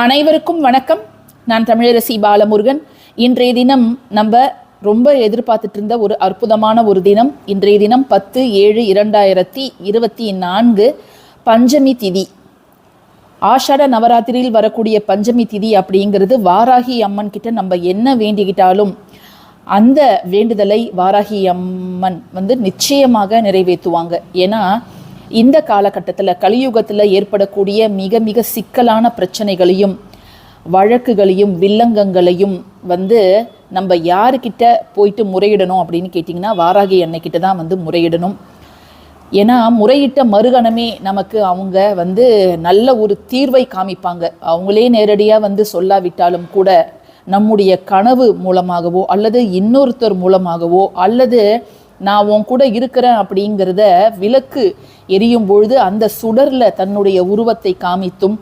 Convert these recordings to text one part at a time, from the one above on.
அனைவருக்கும் வணக்கம். நான் தமிழரசி பாலமுருகன். இன்றைய தினம் நம்ம ரொம்ப எதிர்பார்த்துட்டு இருந்த ஒரு அற்புதமான ஒரு தினம். இன்றைய தினம் பத்து ஏழு இரண்டாயிரத்தி இருபத்தி நான்கு பஞ்சமி திதி. ஆஷாட நவராத்திரியில் வரக்கூடிய பஞ்சமி திதி அப்படிங்கிறது வாராகி அம்மன் கிட்ட நம்ம என்ன வேண்டிக்கிட்டாலும் அந்த வேண்டுதலை வாராகி அம்மன் வந்து நிச்சயமாக நிறைவேற்றுவாங்க. ஏன்னா இந்த காலகட்டத்தில் கலியுகத்தில் ஏற்படக்கூடிய மிக மிக சிக்கலான பிரச்சனைகளையும் வழக்குகளையும் வில்லங்கங்களையும் வந்து நம்ம யாருக்கிட்ட போயிட்டு முறையிடணும் அப்படின்னு கேட்டிங்கன்னா வாராகி அன்னைக்கிட்ட தான் வந்து முறையிடணும். ஏன்னா முறையிட்ட மறுகணமே நமக்கு அவங்க வந்து நல்ல ஒரு தீர்வை காமிப்பாங்க. அவங்களே நேரடியாக வந்து சொல்லாவிட்டாலும் கூட நம்முடைய கனவு மூலமாகவோ அல்லது இன்னொருத்தர் மூலமாகவோ அல்லது நான் உன் கூட இருக்கிறேன் அப்படிங்கிறத விளக்கு எரியும் பொழுது அந்த சுடரில் தன்னுடைய உருவத்தை காமித்தும்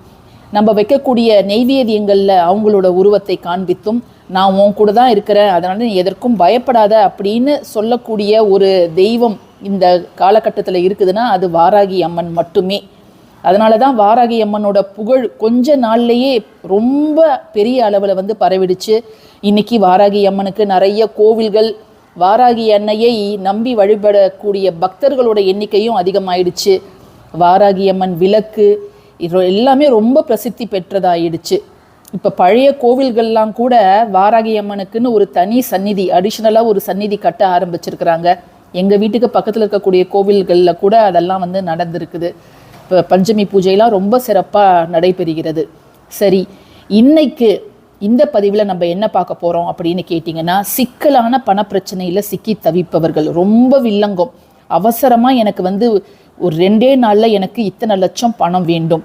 நம்ம வைக்கக்கூடிய நெய்வேதியங்களில் அவங்களோட உருவத்தை காண்பித்தும் நான் உன் கூட தான் இருக்கிறேன் அதனால் நீ எதற்கும் பயப்படாத அப்படின்னு சொல்லக்கூடிய ஒரு தெய்வம் இந்த காலகட்டத்தில் இருக்குதுன்னா அது வாராகி அம்மன் மட்டுமே. அதனால தான் வாராகி அம்மனோட புகழ் கொஞ்ச நாள்லேயே ரொம்ப பெரிய அளவில் வந்து பரவிடுச்சு. இன்னைக்கு வாராகி அம்மனுக்கு நிறைய கோவில்கள் வாராகி அன்னையை நம்பி வழிபடக்கூடிய பக்தர்களோட எண்ணிக்கையும் அதிகமாயிடுச்சு. வாராகி அம்மன் விளக்கு எல்லாமே ரொம்ப பிரசித்தி பெற்றதாயிடுச்சு. இப்போ பழைய கோவில்கள்லாம் கூட வாராகி அம்மனுக்குன்னு ஒரு தனி சந்நிதி அடிஷ்னலாக ஒரு சந்நிதி கட்ட ஆரம்பிச்சிருக்கிறாங்க. எங்கள் வீட்டுக்கு பக்கத்தில் இருக்கக்கூடிய கோவில்களில் கூட அதெல்லாம் வந்து நடந்திருக்குது. இப்போ பஞ்சமி பூஜையெல்லாம் ரொம்ப சிறப்பாக நடைபெறுகிறது. சரி இன்னைக்கு இந்த பதிவில் நம்ம என்ன பார்க்க போகிறோம் அப்படின்னு கேட்டிங்கன்னா சிக்கலான பணப்பிரச்சனையில் சிக்கி தவிப்பவர்கள். ரொம்ப வில்லங்கம். அவசரமாக எனக்கு வந்து ஒரு ரெண்டே நாளில் எனக்கு இத்தனை லட்சம் பணம் வேண்டும்.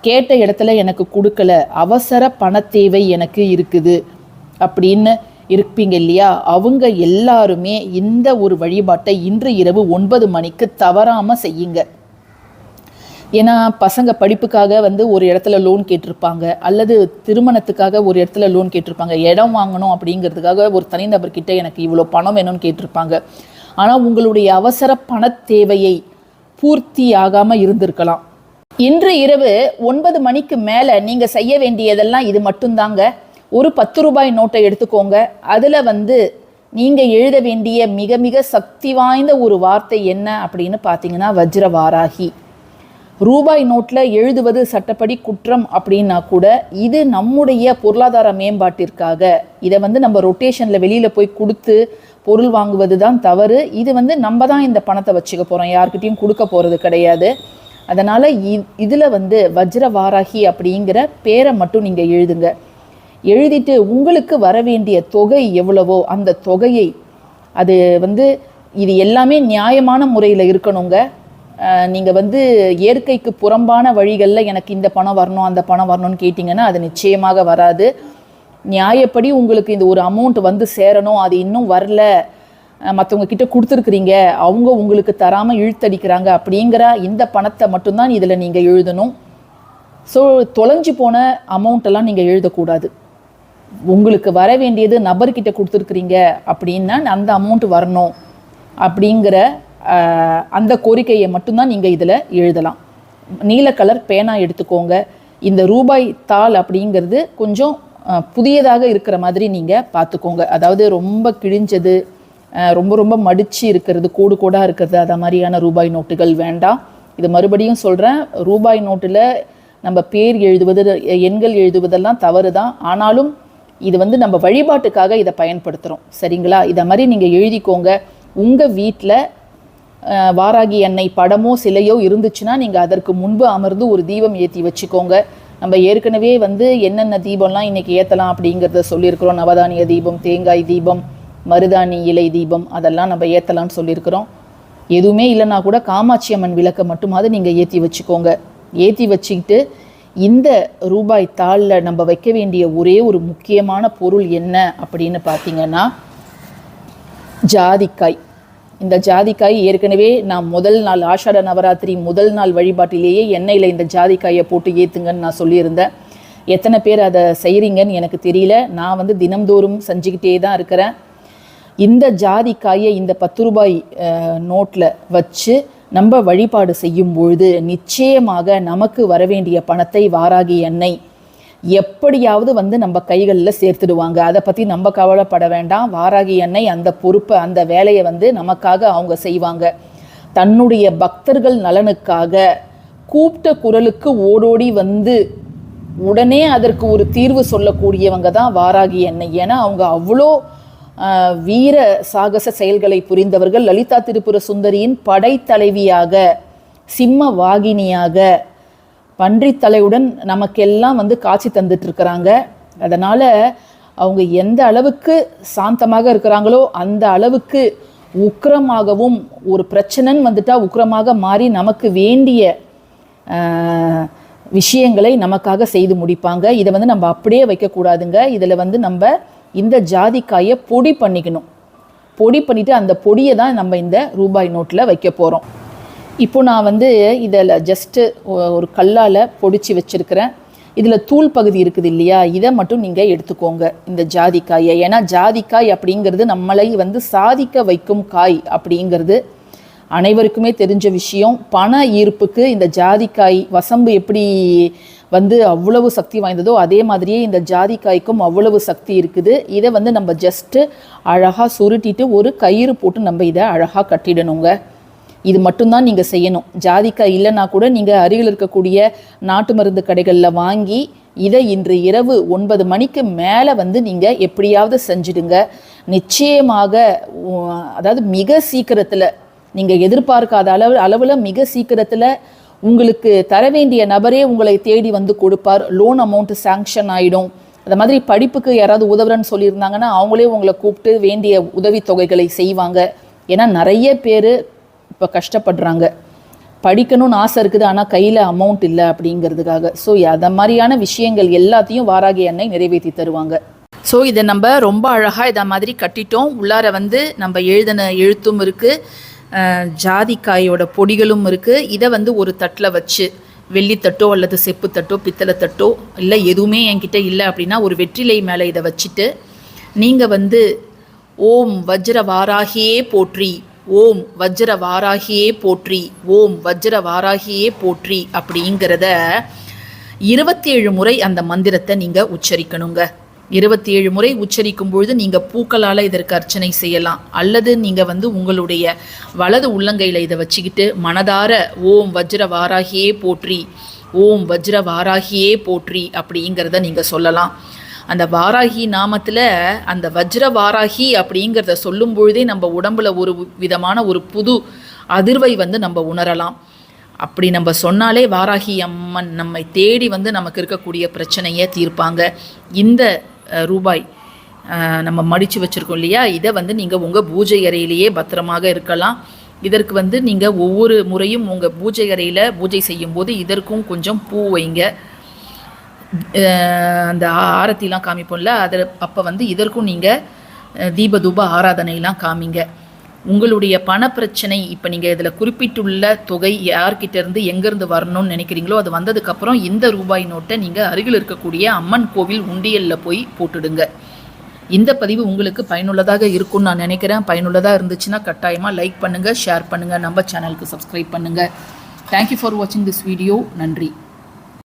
கேட்ட இடத்துல எனக்கு கொடுக்கல. அவசர பண தேவை எனக்கு இருக்குது. அப்படின்னு இருப்பீங்க இல்லையா? அவங்க எல்லாருமே இந்த ஒரு வழிபாட்டை இன்று இரவு ஒன்பது மணிக்கு தவறாமல் செய்யுங்க. ஏன்னா பசங்க படிப்புக்காக வந்து ஒரு இடத்துல லோன் கேட்டிருப்பாங்க அல்லது திருமணத்துக்காக ஒரு இடத்துல லோன் கேட்டிருப்பாங்க. இடம் வாங்கணும் அப்படிங்கிறதுக்காக ஒரு தனிநபர்கிட்ட எனக்கு இவ்வளோ பணம் வேணும்னு கேட்டிருப்பாங்க. ஆனால் உங்களுடைய அவசர பண தேவையை பூர்த்தி ஆகாமல் இருந்திருக்கலாம். இன்று இரவு ஒன்பது மணிக்கு மேலே நீங்கள் செய்ய வேண்டியதெல்லாம் இது மட்டும்தாங்க. ஒரு பத்து ரூபாய் நோட்டை எடுத்துக்கோங்க. அதில் வந்து நீங்கள் எழுத வேண்டிய மிக மிக சக்தி வாய்ந்த ஒரு வார்த்தை என்ன அப்படின்னு பார்த்தீங்கன்னா வஜ்ர வாராகி ரூபாய் நோட்டில் எழுதுவது சட்டப்படி குற்றம் அப்படின்னா கூட இது நம்முடைய பொருளாதார மேம்பாட்டிற்காக. இதை வந்து நம்ம ரொட்டேஷனில் வெளியில் போய் கொடுத்து பொருள் வாங்குவது தான் தவறு. இது வந்து நம்ம தான் இந்த பணத்தை வச்சுக்க போகிறோம் யார்கிட்டயும் கொடுக்க போகிறது கிடையாது. அதனால் இதில் வந்து வஜ்ர வாராகி அப்படிங்கிற பேரை மட்டும் நீங்கள் எழுதுங்க. எழுதிட்டு உங்களுக்கு வர வேண்டிய தொகை எவ்வளவோ அந்த தொகையை அது வந்து இது எல்லாமே நியாயமான முறையில் இருக்கணுங்க. நீங்கள் வந்து இயற்கைக்கு புறம்பான வழிகளில் எனக்கு இந்த பணம் வரணும் அந்த பணம் வரணும்னு கேட்டிங்கன்னா அது நிச்சயமாக வராது. நியாயப்படி உங்களுக்கு இந்த ஒரு அமௌண்ட் வந்து சேரணும் அது இன்னும் வரல மற்றவங்க கிட்ட கொடுத்துருக்குறீங்க அவங்க உங்களுக்கு தராமல் இழுத்தடிக்கிறாங்க அப்படிங்கிற இந்த பணத்தை மட்டும்தான் இதில் நீங்கள் எழுதணும். ஸோ தொலைஞ்சு போன அமௌண்ட்டெல்லாம் நீங்கள் எழுதக்கூடாது. உங்களுக்கு வர வேண்டியது நபர்கிட்ட கொடுத்துருக்குறீங்க அப்படின்னா அந்த அமௌண்ட் வரணும் அப்படிங்கிற அந்த கோரிக்கையை மட்டும்தான் நீங்கள் இதில் எழுதலாம். நீல கலர் பேனா எடுத்துக்கோங்க. இந்த ரூபாய் தாள் அப்படிங்கிறது கொஞ்சம் புதியதாக இருக்கிற மாதிரி நீங்கள் பார்த்துக்கோங்க. அதாவது ரொம்ப கிழிஞ்சது ரொம்ப ரொம்ப மடித்து இருக்கிறது கூடு கூடாக இருக்கிறது அதை மாதிரியான ரூபாய் நோட்டுகள் வேண்டாம். இது மறுபடியும் சொல்கிறேன் ரூபாய் நோட்டில் நம்ம பேர் எழுதுவது எண்கள் எழுதுவதெல்லாம் தவறு தான் ஆனாலும் இது வந்து நம்ம வழிபாட்டுக்காக இதை பயன்படுத்துகிறோம் சரிங்களா? இதை மாதிரி நீங்கள் எழுதிக்கோங்க. உங்கள் வீட்டில் வாராகி எண்ணெய் படமோ சிலையோ இருந்துச்சுன்னா நீங்கள் அதற்கு முன்பு அமர்ந்து ஒரு தீபம் ஏற்றி வச்சுக்கோங்க. நம்ம ஏற்கனவே வந்து என்னென்ன தீபம்லாம் இன்றைக்கி ஏற்றலாம் அப்படிங்கிறத சொல்லியிருக்கிறோம். நவதானிய தீபம் தேங்காய் தீபம் மருதாணி இலை தீபம் அதெல்லாம் நம்ம ஏற்றலாம்னு சொல்லியிருக்கிறோம். எதுவுமே இல்லைன்னா கூட காமாட்சி அம்மன் விளக்கை மட்டுமாவது நீங்கள் ஏற்றி வச்சுக்கோங்க. ஏற்றி வச்சுக்கிட்டு இந்த ரூபாய் தாளில் நம்ம வைக்க வேண்டிய ஒரே ஒரு முக்கியமான பொருள் என்ன அப்படின்னு பார்த்தீங்கன்னா ஜாதிக்காய். இந்த ஜாதிக்காய் ஏற்கனவே நான் முதல் நாள் ஆஷாட நவராத்திரி முதல் நாள் வழிபாட்டிலேயே எண்ணெயில் இந்த ஜாதிக்காயை போட்டு ஏற்றுங்கன்னு நான் சொல்லியிருந்தேன். எத்தனை பேர் அதை செய்கிறீங்கன்னு எனக்கு தெரியல. நான் வந்து தினம்தோறும் செஞ்சுக்கிட்டே தான் இருக்கிறேன். இந்த ஜாதிக்காயை இந்த பத்து ரூபாய் நோட்டில் வச்சு நம்ம வழிபாடு செய்யும் பொழுது நிச்சயமாக நமக்கு வரவேண்டிய பணத்தை வாராகி எண்ணெய் எப்படியாவது வந்து நம்ம கைகளில் சேர்த்துடுவாங்க. அதை பற்றி நம்ம கவலைப்பட வேண்டாம். வாராகி அன்னை அந்த பொறுப்பை அந்த வேலையை வந்து நமக்காக அவங்க செய்வாங்க. தன்னுடைய பக்தர்கள் நலனுக்காக கூப்பிட்ட குரலுக்கு ஓடோடி வந்து உடனே அதற்கு ஒரு தீர்வு சொல்லக்கூடியவங்க தான் வாராகி அன்னை. ஏன்னா அவங்க அவ்வளோ வீர சாகச செயல்களை புரிந்தவர்கள். லலிதா திரிபுர சுந்தரியின் படைத்தலைவியாக சிம்ம வாகினியாக பன்றித்தலையுடன் நமக்கெல்லாம் வந்து காட்சி தந்துட்டுருக்கிறாங்க. அதனால் அவங்க எந்த அளவுக்கு சாந்தமாக இருக்கிறாங்களோ அந்த அளவுக்கு உக்கிரமாகவும் ஒரு பிரச்சனைன்னு வந்துட்டால் உக்கிரமாக மாறி நமக்கு வேண்டிய விஷயங்களை நமக்காக செய்து முடிப்பாங்க. இதை வந்து நம்ம அப்படியே வைக்கக்கூடாதுங்க. இதில் வந்து நம்ம இந்த ஜாதிக்காயை பொடி பண்ணிக்கணும். பொடி பண்ணிவிட்டு அந்த பொடியை தான் நம்ம இந்த ரூபாய் நோட்டில் வைக்க போகிறோம் இப்போ நான் வந்து இதில் ஜஸ்ட்டு ஒரு கல்லால் பொடிச்சு வச்சுருக்கிறேன். இதில் தூள் பகுதி இருக்குது இல்லையா? இதை மட்டும் நீங்கள் எடுத்துக்கோங்க இந்த ஜாதிக்காயை. ஏன்னா ஜாதிக்காய் அப்படிங்கிறது நம்மளை வந்து சாதிக்க வைக்கும் காய் அப்படிங்கிறது அனைவருக்குமே தெரிஞ்ச விஷயம். பண ஈர்ப்புக்கு இந்த ஜாதிக்காய் வசம்பு எப்படி வந்து அவ்வளவு சக்தி வாய்ந்ததோ அதே மாதிரியே இந்த ஜாதிக்காய்க்கும் அவ்வளவு சக்தி இருக்குது. இதை வந்து நம்ம ஜஸ்ட்டு அழகாக சுருட்டிட்டு ஒரு கயிறு போட்டு நம்ம இதை அழகாக கட்டிடணுங்க. இது மட்டும்தான் நீங்கள் செய்யணும். ஜாதிக்காய் இல்லைன்னா கூட நீங்கள் அருகில் இருக்கக்கூடிய நாட்டு மருந்து கடைகளில் வாங்கி இதை இன்று இரவு ஒன்பது மணிக்கு மேலே வந்து நீங்கள் எப்படியாவது செஞ்சிடுங்க. நிச்சயமாக அதாவது மிக சீக்கிரத்தில் நீங்கள் எதிர்பார்க்காத அளவு அளவில் மிக சீக்கிரத்தில் உங்களுக்கு தர வேண்டிய நபரே உங்களை தேடி வந்து கொடுப்பார். லோன் அமௌண்ட்டு சாங்ஷன் ஆகிடும் அந்த மாதிரி படிப்புக்கு யாராவது உதவுறேன்னு சொல்லியிருந்தாங்கன்னா அவங்களே உங்களை கூப்பிட்டு வேண்டிய உதவித்தொகைகளை செய்வாங்க. ஏன்னா நிறைய பேர் இப்போ கஷ்டப்படுறாங்க. படிக்கணும்னு ஆசை இருக்குது ஆனால் கையில் அமௌண்ட் இல்லை அப்படிங்கிறதுக்காக. ஸோ அதை மாதிரியான விஷயங்கள் எல்லாத்தையும் வாராகி அன்னை நிறைவேற்றி தருவாங்க. ஸோ இதை நம்ம ரொம்ப அழகாக இதை மாதிரி கட்டிட்டோம். உள்ளார வந்து நம்ம எழுதின எழுத்தும் இருக்குது ஜாதிக்காயோட பொடிகளும் இருக்குது இதை வந்து ஒரு தட்டில் வச்சு வெள்ளித்தட்டோ அல்லது செப்பு தட்டோ பித்தளை தட்டோ இல்லை எதுவுமே என்கிட்ட இல்லை அப்படின்னா ஒரு வெற்றிலை மேலே இதை வச்சுட்டு நீங்கள் வந்து ஓம் வஜ்ர வாராகியே போற்றி. ஓம் வஜ்ர வாராகியே போற்றி ஓம் வஜ்ர வாராகியே போற்றி அப்படிங்கிறத இருபத்தி ஏழு முறை அந்த மந்திரத்தை நீங்கள் உச்சரிக்கணுங்க. இருபத்தி ஏழு முறை உச்சரிக்கும் பொழுது நீங்கள் பூக்களால் இதற்கு அர்ச்சனை செய்யலாம். அல்லது நீங்கள் வந்து உங்களுடைய வலது உள்ளங்கையில் இதை வச்சுக்கிட்டு மனதார ஓம் வஜ்ர வாராகியே போற்றி ஓம் வஜ்ர வாராகியே போற்றி அப்படிங்கிறத நீங்கள் சொல்லலாம். அந்த வாராகி நாமத்தில் அந்த வஜ்ர வாராகி அப்படிங்கிறத சொல்லும் பொழுதே நம்ம உடம்புல ஒரு விதமான ஒரு புது அதிர்வை வந்து நம்ம உணரலாம். அப்படி நம்ம சொன்னாலே வாராகி அம்மன் நம்மை தேடி வந்து நமக்கு இருக்கக்கூடிய பிரச்சனையை தீர்ப்பாங்க. இந்த ரூபாய் நம்ம மடித்து வச்சுருக்கோம் இல்லையா? இதை வந்து நீங்கள் உங்கள் பூஜை அறையிலேயே பத்திரமாக இருக்கலாம். இதற்கு வந்து நீங்கள் ஒவ்வொரு முறையும் உங்கள் பூஜை அறையில் பூஜை செய்யும்போது இதற்கும் கொஞ்சம் பூ வைங்க. அந்த ஆரத்திலாம் காமிப்போம்ல அதில் அப்போ வந்து இதற்கும் நீங்கள் தீபதூப ஆராதனையெல்லாம் ஆராதனைலாம் காமிங்க. உங்களுடைய பணப்பிரச்சனை இப்போ நீங்கள் இதில் குறிப்பிட்டுள்ள தொகை யார்கிட்ட இருந்து எங்கேருந்து வரணும்னு நினைக்கிறீங்களோ அது வந்ததுக்கப்புறம் இந்த ரூபாய் நோட்டை நீங்கள் அருகில் இருக்கக்கூடிய அம்மன் கோவில் உண்டியலில் போய் போட்டுடுங்க. இந்த பதிவு உங்களுக்கு பயனுள்ளதாக இருக்கும்னு நான் நினைக்கிறேன். பயனுள்ளதாக இருந்துச்சுன்னா கட்டாயமாக லைக் பண்ணுங்கள் ஷேர் பண்ணுங்கள் நம்ம சேனலுக்கு சப்ஸ்கிரைப் பண்ணுங்கள் தேங்க்யூ ஃபார் வாட்சிங் திஸ் வீடியோ நன்றி.